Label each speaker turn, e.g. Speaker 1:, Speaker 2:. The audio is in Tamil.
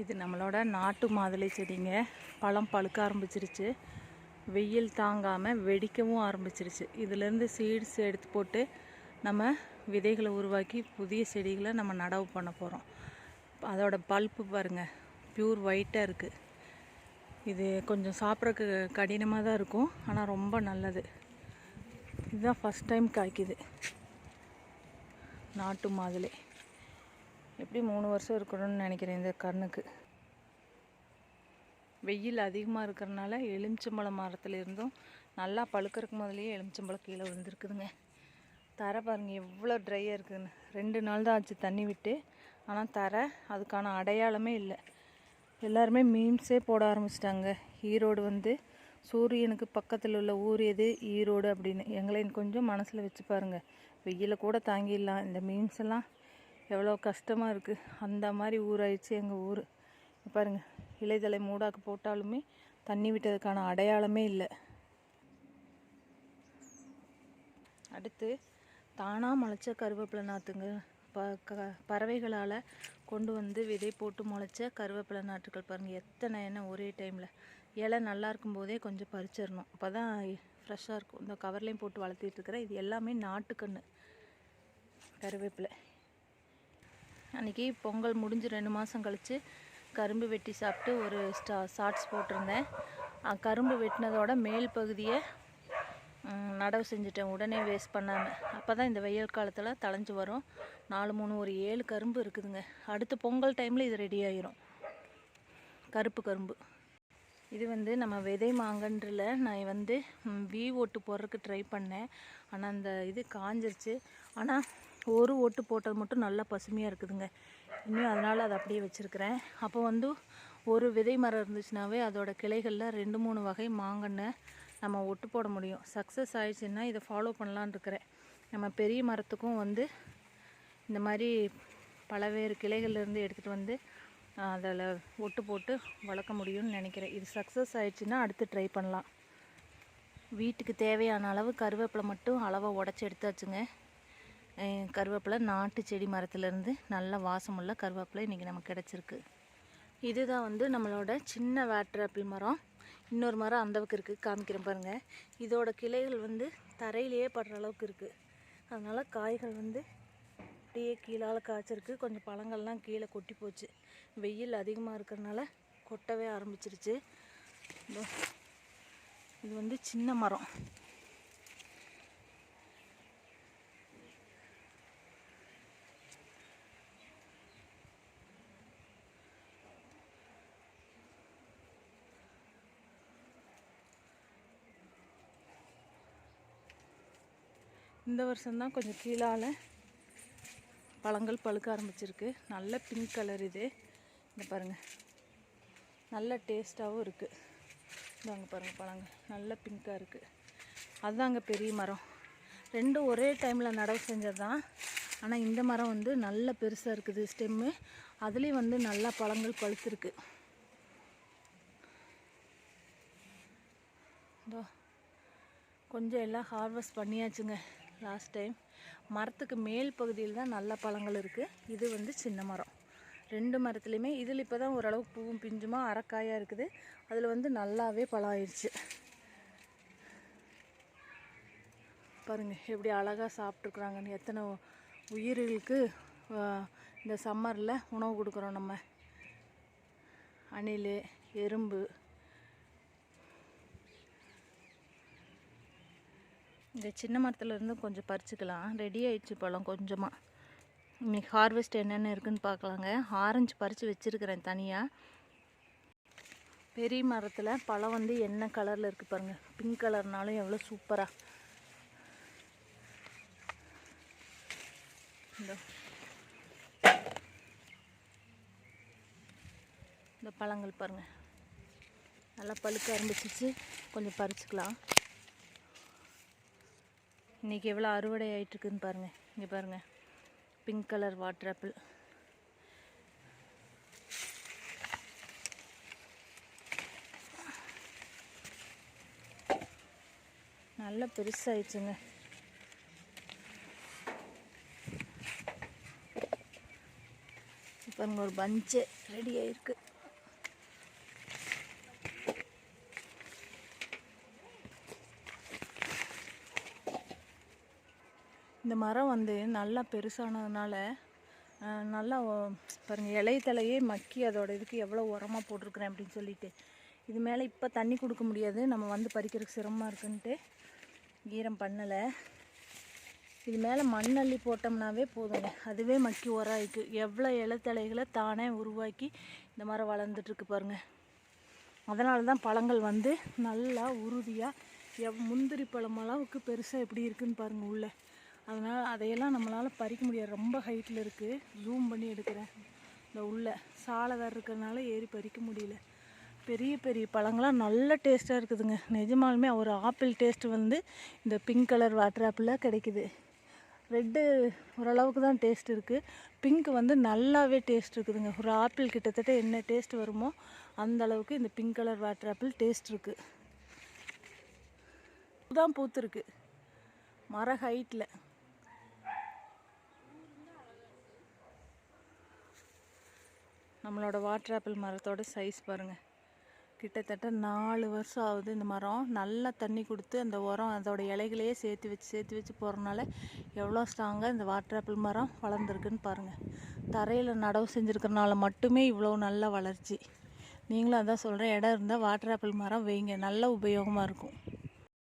Speaker 1: இது நம்மளோட நாட்டு மாதுளை செடிங்க. பழம் பழுக்க ஆரம்பிச்சிருச்சு. வெயில் தாங்காமல் வெடிக்கவும் ஆரம்பிச்சிருச்சு. இதுலேருந்து சீட்ஸ் எடுத்து போட்டு நம்ம விதைகளை உருவாக்கி புதிய செடிகளை நம்ம நடவு பண்ண போகிறோம் அதோட பல்ப்பு பாருங்கள் ப்யூர் ஒயிட்டாக இருக்குது இது கொஞ்சம் சாப்பிட்றக்கு கடினமாக தான் இருக்கும். ஆனால் ரொம்ப நல்லது. இதுதான் ஃபஸ்ட் டைம் காய்க்குது. நாட்டு மாதுளை. எப்படி மூணு வருஷம் இருக்கணும்னு நினைக்கிறேன் இந்த கண்ணுக்கு. வெயில் அதிகமாக இருக்கிறனால எலுமிச்சம்பழம் மரத்தில் இருந்தும் நல்லா பழுக்கிறதுக்கு முதலேயே எலுமிச்சம்பழம் கீழே விழுந்துருக்குதுங்க. தரை பாருங்கள் எவ்வளோ ட்ரையாக இருக்குதுன்னு. ரெண்டு நாள் தான் ஆச்சு தண்ணி விட்டு. ஆனால் தரை அதுக்கான அடையாளமே இல்லை. எல்லாருமே மீம்ஸே போட ஆரம்பிச்சிட்டாங்க. ஈரோடு வந்து சூரியனுக்கு பக்கத்தில் உள்ள ஊர் எது? ஈரோடு அப்படின்னு. எங்களை கொஞ்சம் மனசில் வச்சு பாருங்கள் வெயில கூட தாங்கிடலாம். இந்த மீம்ஸ் எல்லாம் எவ்வளோ கஷ்டமாக இருக்குது அந்த மாதிரி ஊராயிடுச்சு எங்கள் ஊர். பாருங்கள் இலைதலை மூடாக்கு போட்டாலுமே தண்ணி விட்டதுக்கான அடையாளமே இல்லை. அடுத்து தானாக முளைச்ச கருவேப்பிலை நாற்றுங்க ப க பறவைகளால் கொண்டு வந்து விதை போட்டு முளைச்ச கருவேப்பிலை நாற்றுகள் பாருங்கள் எத்தனை என்ன ஒரே டைமில் இலை நல்லா இருக்கும்போதே கொஞ்சம் பறிச்சிடணும். அப்போ தான் ஃப்ரெஷ்ஷாக இருக்கும். இந்த கவர்லேயும் போட்டு வளர்த்திட்டு இருக்கிறேன். இது எல்லாமே நாட்டுக்கன்று கருவேப்பிலை. அன்றைக்கி பொங்கல் முடிஞ்சு ரெண்டு மாதம் கழித்து கரும்பு வெட்டி சாப்பிட்டு ஒரு ஸ்டா ஷார்ட்ஸ் போட்டிருந்தேன். கரும்பு வெட்டினதோட மேல் பகுதியை நடவு செஞ்சுட்டேன். உடனே வேஸ்ட் பண்ணாமல் அப்போ தான் இந்த வெயில் காலத்தில் தளைஞ்சு வரும். நாலு மூணு ஒரு ஏழு கரும்பு இருக்குதுங்க. அடுத்து பொங்கல் டைமில் இது ரெடி ஆயிரும். கருப்பு கரும்பு. இது வந்து நம்ம விதை மாங்கன்றில் நான் வந்து வி ஓட்டு போடுறதுக்கு ட்ரை பண்ணேன். ஆனால் அந்த இது காஞ்சிருச்சு. ஆனால் ஒரு ஓட்டு போட்டது மட்டும் நல்லா பசுமையாக இருக்குதுங்க. இன்னும் அதனால் அதை அப்படியே வச்சுருக்கிறேன். அப்போ வந்து ஒரு விதை மரம் இருந்துச்சுனாவே அதோட கிளைகளில் ரெண்டு மூணு வகை மாங்கன்னை நம்ம ஒட்டு போட முடியும். சக்ஸஸ் ஆயிடுச்சுன்னா இதை ஃபாலோ பண்ணலான்னு இருக்கிறேன். நம்ம பெரிய மரத்துக்கும் வந்து இந்த மாதிரி பலவேறு கிளைகள்லேருந்து எடுத்துகிட்டு வந்து அதில் ஒட்டு போட்டு வளர்க்க முடியும்னு நினைக்கிறேன். இது சக்ஸஸ் ஆயிடுச்சுன்னா அடுத்து ட்ரை பண்ணலாம். வீட்டுக்கு தேவையான அளவு கருவேப்பிலை மட்டும் அளவை உடச்சி எடுத்தாச்சுங்க. கருவேப்பிலை நாட்டு செடி மரத்துலேருந்து நல்ல வாசமுள்ள கருவேப்பிலை இன்றைக்கி நமக்கு கிடச்சிருக்கு. இதுதான் வந்து நம்மளோட சின்ன வேட்டர் ஆப்பிள் மரம். இன்னொரு மரம் அந்தளவுக்கு இருக்குது காமிக்கிறேன் பாருங்கள் இதோட கிளைகள் வந்து தரையிலேயே படுற அளவுக்கு இருக்குது அதனால் காய்கள் வந்து அப்படியே கீழால் காய்ச்சிருக்கு. கொஞ்சம் பழங்கள்லாம் கீழே கொட்டி போச்சு. வெயில் அதிகமாக இருக்கிறனால கொட்டவே ஆரம்பிச்சிருச்சு. இது வந்து சின்ன மரம். இந்த வருஷம்தான் கொஞ்சம் கீழால் பழங்கள் பழுக்க ஆரம்பிச்சிருக்கு. நல்ல பிங்க் கலர் இது. இந்த பாருங்கள் நல்ல டேஸ்ட்டாகவும் இருக்குது இதாங்க பாருங்கள் பழங்கள். நல்ல பிங்க்காக இருக்குது அதுதாங்க பெரிய மரம். ரெண்டும் ஒரே டைமில் நடவு செஞ்சது தான் ஆனால் இந்த மரம் வந்து நல்ல பெருசாக இருக்குது ஸ்டெம்மு அதுலேயும் வந்து நல்லா பழங்கள் பழுத்திருக்கு. இதோ கொஞ்சம் எல்லாம் ஹார்வெஸ்ட் பண்ணியாச்சுங்க. லாஸ்ட் டைம் மரத்துக்கு மேல் பகுதியில் தான் நல்ல பழங்கள் இருக்குது இது வந்து சின்ன மரம். ரெண்டு மரத்துலேயுமே இதில் இப்போ தான் ஓரளவுக்கு பூவும் பிஞ்சுமா அரைக்காயாக இருக்குது. அதில் வந்து நல்லாவே பழம் ஆயிடுச்சு. பாருங்கள் எப்படி அழகாக சாப்பிட்ருக்குறாங்கன்னு எத்தனை உயிர்களுக்கு இந்த சம்மரில் உணவு கொடுக்குறோம் நம்ம. அணில் எறும்பு இந்த சின்ன மரத்துலேருந்து கொஞ்சம் பறிச்சுக்கலாம். ரெடி ஆயிடுச்சு பழம் கொஞ்சமாக இன்றைக்கி ஹார்வெஸ்ட் என்னென்ன இருக்குன்னு பார்க்கலாங்க. ஆரஞ்சு பறித்து வச்சுருக்கிறேன் தனியாக பெரிய மரத்தில் பழம் வந்து என்ன கலரில் இருக்குது பாருங்கள் பிங்க் கலர்னாலும் எவ்வளோ சூப்பராக இந்த. இந்த பழங்கள் பாருங்கள் நல்லா பழுக்க ஆரம்பிச்சிச்சு. கொஞ்சம் பறிச்சுக்கலாம். இன்றைக்கி எவ்வளோ அறுவடை ஆகிட்டுருக்குன்னு பாருங்கள் இங்கே பாருங்கள் பிங்க் கலர் வாட்டர் ஆப்பிள் நல்ல பெருசாயிடுச்சுங்க. பாருங்க ஒரு பஞ்சு ரெடி ஆயிருக்கு. இந்த மரம் வந்து நல்லா பெருசானதுனால நல்லா பாருங்கள் பாருங்க இலை தலையே மக்கி அதோட இதுக்கு எவ்வளோ உரமாக போட்டிருக்கிறேன் அப்படின்னு சொல்லிட்டு. இது மேலே இப்போ தண்ணி கொடுக்க முடியாது. நம்ம வந்து பறிக்கிறதுக்கு சிரமமாக இருக்குன்ட்டு ஈரம் பண்ணலை. இது மேலே மண்ணள்ளி போட்டோம்னாவே போதுங்க. அதுவே மக்கி உரம் ஆயிக்கு எவ்வளோ இலைத்தலைகளை தானே உருவாக்கி இந்த மரம் வளர்ந்துட்டுருக்கு பாருங்க. அதனால தான் பழங்கள் வந்து நல்லா உறுதியாக எவ் முந்திரி பழம் அளவுக்கு பெருசாக எப்படி இருக்குன்னு பாருங்கள் உள்ளே. அதனால் அதையெல்லாம் நம்மளால் பறிக்க முடியாது. ரொம்ப ஹைட்டில் இருக்குது ஜூம் பண்ணி எடுக்கிறேன். இந்த உள்ளே சாலை வேறு இருக்கிறதுனால ஏறி பறிக்க முடியல. பெரிய பெரிய பழங்கள்லாம் நல்ல டேஸ்ட்டாக இருக்குதுங்க. நிஜமாலுமே ஒரு ஆப்பிள் டேஸ்ட் வந்து இந்த பிங்க் கலர் வாட்டர் ஆப்பிளில் கிடைக்குது. ரெட்டு ஓரளவுக்கு தான் டேஸ்ட் இருக்குது பிங்க் வந்து நல்லாவே டேஸ்ட் இருக்குதுங்க. ஒரு ஆப்பிள் கிட்டத்தட்ட என்ன டேஸ்ட் வருமோ அந்த அளவுக்கு இந்த pink colour water apple taste இருக்குது தான் பூத்துருக்கு மர ஹைட்டில் நம்மளோட வாட்டர் ஆப்பிள் மரத்தோட சைஸ் பாருங்கள் கிட்டத்தட்ட நாலு வருஷம் ஆகுது இந்த மரம். நல்லா தண்ணி கொடுத்து அந்த உரம் அதோட இலைகளையே சேர்த்து வச்சு சேர்த்து வச்சு போகிறனால எவ்வளோ ஸ்ட்ராங்காக இந்த வாட்டர் ஆப்பிள் மரம் வளர்ந்துருக்குன்னு பாருங்கள் தரையில் நடவு செஞ்சுருக்கறனால மட்டுமே இவ்வளோ நல்ல வளர்ச்சி. நீங்களும் அதான் சொல்கிறேன் இடம் இருந்தால் வாட்டர் ஆப்பிள் மரம் வைங்க. நல்ல உபயோகமாக இருக்கும்.